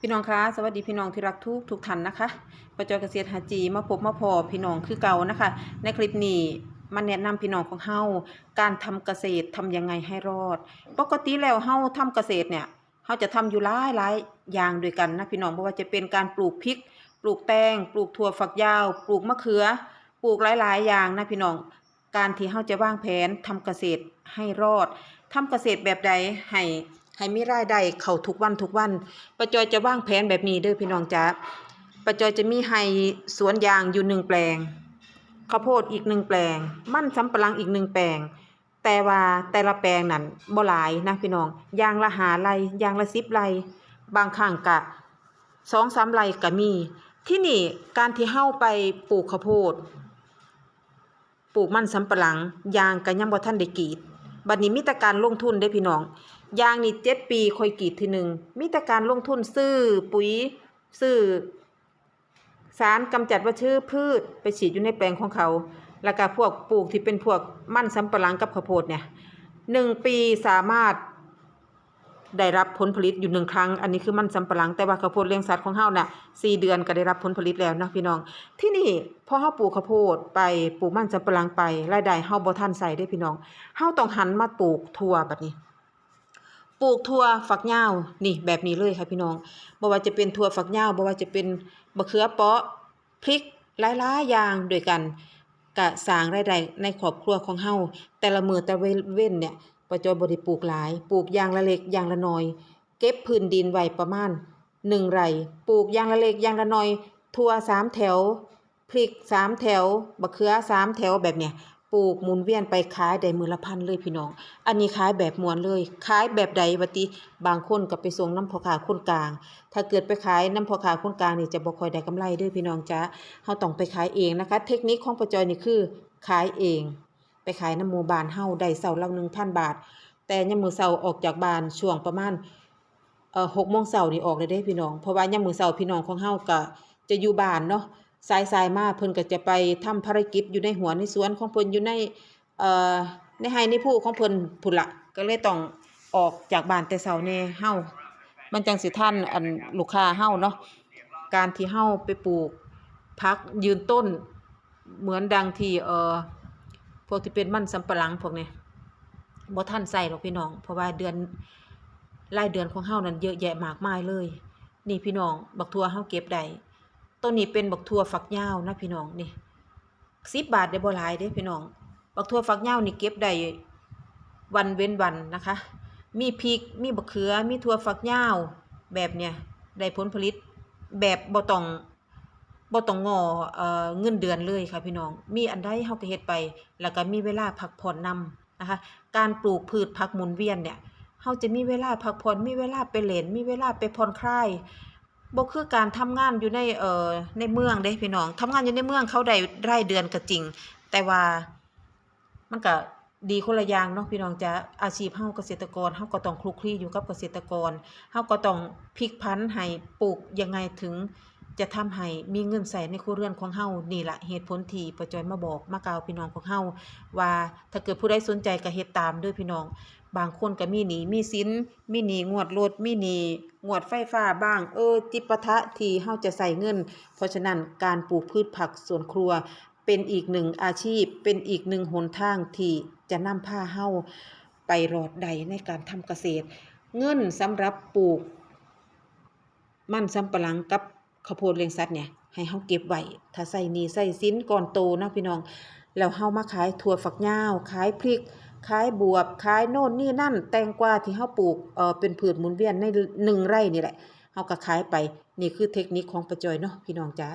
พี่น้องคะสวัสดีพี่น้องที่รักทุกทุกท่านนะคะประจอยเกษตรหาจีมาพบมาพอพี่น้องคือเก่านะคะ ในคลิปนี้มาแนะนำพี่น้องของเฮาการทำเกษตรทำยังไงให้รอด ปกติแล้วเฮาทำเกษตรเนี่ยเฮาจะทำอยู่หลายหลายอย่างด้วยกันนะพี่น้องบ่ว่าจะเป็นการปลูกพริก ปลูกแตงปลูกถั่วฝักยาว ปลูกมะเขือ ปลูกหลาย ๆ อย่างนะพี่น้อง การที่เฮาจะวางแผนทำเกษตรให้รอดทำเกษตรแบบใดให้ ให้มีรายได้เข้าทุกวันทุกวันป้าจอยจะวางแผนแบบนี้เด้อพี่น้องจ๊ะป้าจอยจะมีให้สวนยางอยู่หนึ่งแปลงข้าวโพดอีกหนึ่งแปลง มันสำปะหลังอีกหนึ่งแปลง แต่ว่าแต่ละแปลงนั้นบ่หลายนะพี่น้องยางละหาไรยางละสิบไรบางครั้งกะสองสามไรก็มี ที่นี่การที่เฮาไปปลูกข้าวโพด ปลูกมันสำปะหลัง ยางก็ยังบ่ทันได้กีด บัดนี้มีแต่การลงทุนได้พี่น้องยางนี่เจ็ดปีค่อยกีดทีหนึ่งมีแต่การลงทุนซื้อปุ๋ยซื้อสารกำจัดวัชพืชไปฉีดอยู่ในแปลงของเขา แล้วก็พวกปลูกที่เป็นพวกมั่นสำปะหลังกับข้าวโพดเนี่ยหนึ่งปีสามารถ ได้รับผลผลิตอยู่หนึ่งครั้ง อันนี้คือมันสำปะหลังแต่ว่าข้าวโพดเลี้ยงสัตว์ของเฮาน่ะสี่เดือนก็ได้รับผลผลิตแล้วนะพี่น้อง ที่นี่พอเฮาปลูกข้าวโพดไปปลูกมันสำปะหลังไปรายได้เฮาบ่ทันใส่เด้พี่น้องเฮาต้องหันมาปลูกถั่วบัดนี้ปลูกถั่วฝักยาวนี่แบบนี้เลยค่ะพี่น้องบ่ว่าจะเป็นถั่วฝักยาวบ่ว่าจะเป็นมะเขือเปาะพริกหลายๆอย่างด้วยกันกะสร้างรายได้ในครอบครัวของเฮาแต่ละมือแต่ละเว้นเนี่ย ป้าจอยบ่ได้ปลูกหลาย ปลูกยางละเล็กยางละน้อย เก็บพื้นดินไว้ประมาณ1ไร่ปลูกยางละเล็กยางละน้อยถั่วสามแถว พริกสามแถวบะเขือสามแถวแบบเนี้ยปลูกหมุนเวียนไปขายได้มือละพันเลยพี่น้อง อันนี้ขายแบบมวนเลย ขายแบบใดวะติบางคนก็ไปส่งน้ำพอคาคนกลาง ถ้าเกิดไปขายน้ำพอคาคนกลางนี่จะบ่ค่อยได้กำไรด้อพี่น้องจ้าเฮาต้องไปขายเองนะคะ เทคนิคของป้าจอยนี่คือขายเอง ไปขายน้ำหมู่บ้านเฮาได้เสาร์ละ1,000บาท แต่ยามมื้อเช้าออกจากบ้านช่วงประมาณเอ่อ6โมงเช้านี่ออกเลยเด้พี่น้อง เพราะว่ายามมื้อเช้าพี่น้องของเฮาก็จะอยู่บ้านเนาะสายสายมาเพิ่นก็จะไปทำภารกิจอยู่ในหัวในสวนของเพิ่นอยู่ในเอ่อในไร่ในผู้ของเพิ่นพุ่นละก็เลยต้องออกจากบ้านแต่เช้าแน่เฮามันจังสิทันอันลูกค้าเฮาเนาะการที่เฮาไปปลูกพักยืนต้นเหมือนดังที่เอ่อ พวกที่เป็นมันสำปะหลังพวกนี้บ่ทันใส่หรอกพี่น้อง เพราะว่าเดือนรายเดือนของเฮานั้นเยอะแยะมากมายเลย นี่พี่น้อง บักทัวเฮาเก็บได้ต้นนี้เป็นบักทัวฝักยาวนะพี่น้องนี่สิบบาทได้บ่หลายเด้พี่น้อง บักทัวฝักยาวนี่เก็บได้วันเว้นวันนะคะ มีพริก มีบักเขือ มีถั่วฝักยาว แบบเนี้ยได้ผลผลิตแบบบ่ต้อง บ่ต้องงอเอ่อเงินเดือนเลยค่ะพี่น้อง มีอันใดเฮาก็เฮ็ดไป แล้วก็มีเวลาพักผ่อนนำนะคะ การปลูกพืชผักหมุนเวียนเนี่ยเฮาจะมีเวลาพักผ่อน มีเวลาไปเล่น มีเวลาไปผ่อนคลายบ่คือการทำงานอยู่ในเอ่อในเมืองเด้พี่น้องทำงานอยู่ในเมืองเขาได้รายเดือนก็จริง แต่ว่ามันก็ดีคนละอย่างเนาะพี่น้องจ้ะอาชีพเฮาเกษตรกรเฮาก็ต้องคลุกคลีอยู่กับเกษตรกรเฮาก็ต้องพลิกพันให้ปลูกยังไงถึง จะทำให้มีเงินใส่ในครัวเรือนของเฮานี่แหละเหตุผลที่ป้าจอยมาบอกมากล่าวพี่น้องของเฮาว่าถ้าเกิดผู้ใดสนใจก็เฮ็ดตามด้อพี่น้อง บางคนก็มีหนีมีสินมีหนีงวดรถมีหนีงวดไฟฟ้าบ้าง เออจิปาถะที่เฮาจะใส่เงิน เพราะฉะนั้นการปลูกพืชผักสวนครัว เป็นอีกหนึ่งอาชีพ เป็นอีกหนึ่งหนทางที่จะนำพาเฮาไปรอดใดในการทำเกษตร เงินสำหรับปลูก มันสำปะหลังกับ ข้าวโพดเลี้ยงสัตว์เนี่ยให้เฮาเก็บไว้ถ้าใส่หนี้ใส่สินก่อนโตนะพี่น้อง แล้วเฮามาขายถั่วฝักยาว ขายพริก ขายบวบ ขายโน่นนี่นั่น แตงกวาที่เฮาปลูกเอ่อเป็นพืชหมุนเวียนในหนึ่งไร่นี่แหละเฮาก็ขายไปนี่คือเทคนิคของป้าจอยเนาะพี่น้องจ๊ะ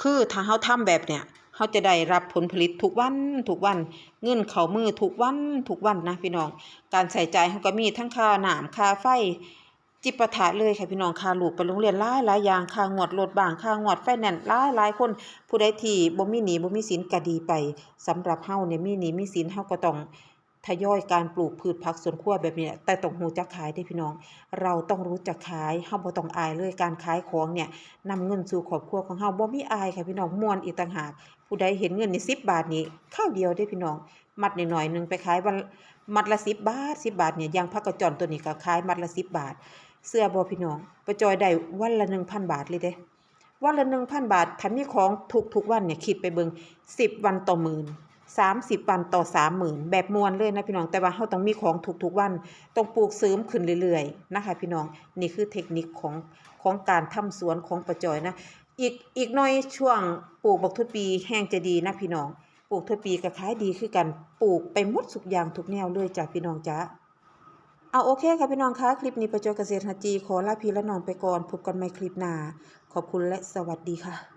คือถ้าเฮาทำแบบเนี้ยเฮาจะได้รับผลผลิตทุกวันทุกวันเงินเข้ามือทุกวันทุกวันนะพี่น้อง การใส่ใจเฮาก็มีทั้งค่าน้ำค่าไฟ จิปาถะเลยค่ะพี่น้องค่าลูกไปโรงเรียนหลายหลายอย่างค่างวดรถบ้างค่างวดไฟแนนซ์หลายหลายคนผู้ใดที่บ่มีหนี้บ่มีสินก็ดีไปสำหรับเฮาเนี่ยมีหนี้มีสินเฮาก็ต้องทยอยการปลูกพืชผักสวนครัวแบบนี้แหละแต่ต้องรู้จักขายเด้พี่น้อง เราต้องรู้จักขายเฮาบ่ต้องอายเลยการขายของเนี่ยนำเงินสู่ครอบครัวของเฮาบ่มีอายค่ะพี่น้องม่วนอีกต่างหาก ผู้ใดเห็นเงินในี่10บาทนี่ข้าวเดียวเด้พี่น้อง มัดหน่อยๆหนึงไปขายวันมัดละ10บบาท10บาทเนี่ยยางผักกระจอนตัวนี้ก็ขายมัดละ10บาท เสื้อบ่พี่น้องป้าจอยได้วันละ1,000บาทเลยเด้วันละ1,000บาทถ้ามีของทุกทุกวันเนี่ยคิดไปเบิง10วันต่อหมื่น30วันต่อ30,000แบบมวนเลยนะพี่น้องแต่ว่าเฮาต้องมีของทุกๆวันต้องปลูกเสริมขึ้นเรื่อยๆนะคะพี่น้องนี่คือเทคนิคของของการทำสวนของป้าจอยนะอีกอีกหน่อยช่วงปลูกบักทุกปีแห้งจะดีนะพี่น้องปลูกทุกปีก็ขายดีคือกันปลูกไปหมดทุกอย่างทุกแนวเลยจ้ะพี่น้องจ้า เอาโอเคค่ะพี่น้องคะคลิปนี้ประจวบเกษตรฮัจจีขอลาพี่และน้องไปก่อนพบกันใหม่คลิปหน้าขอบคุณและสวัสดีค่ะ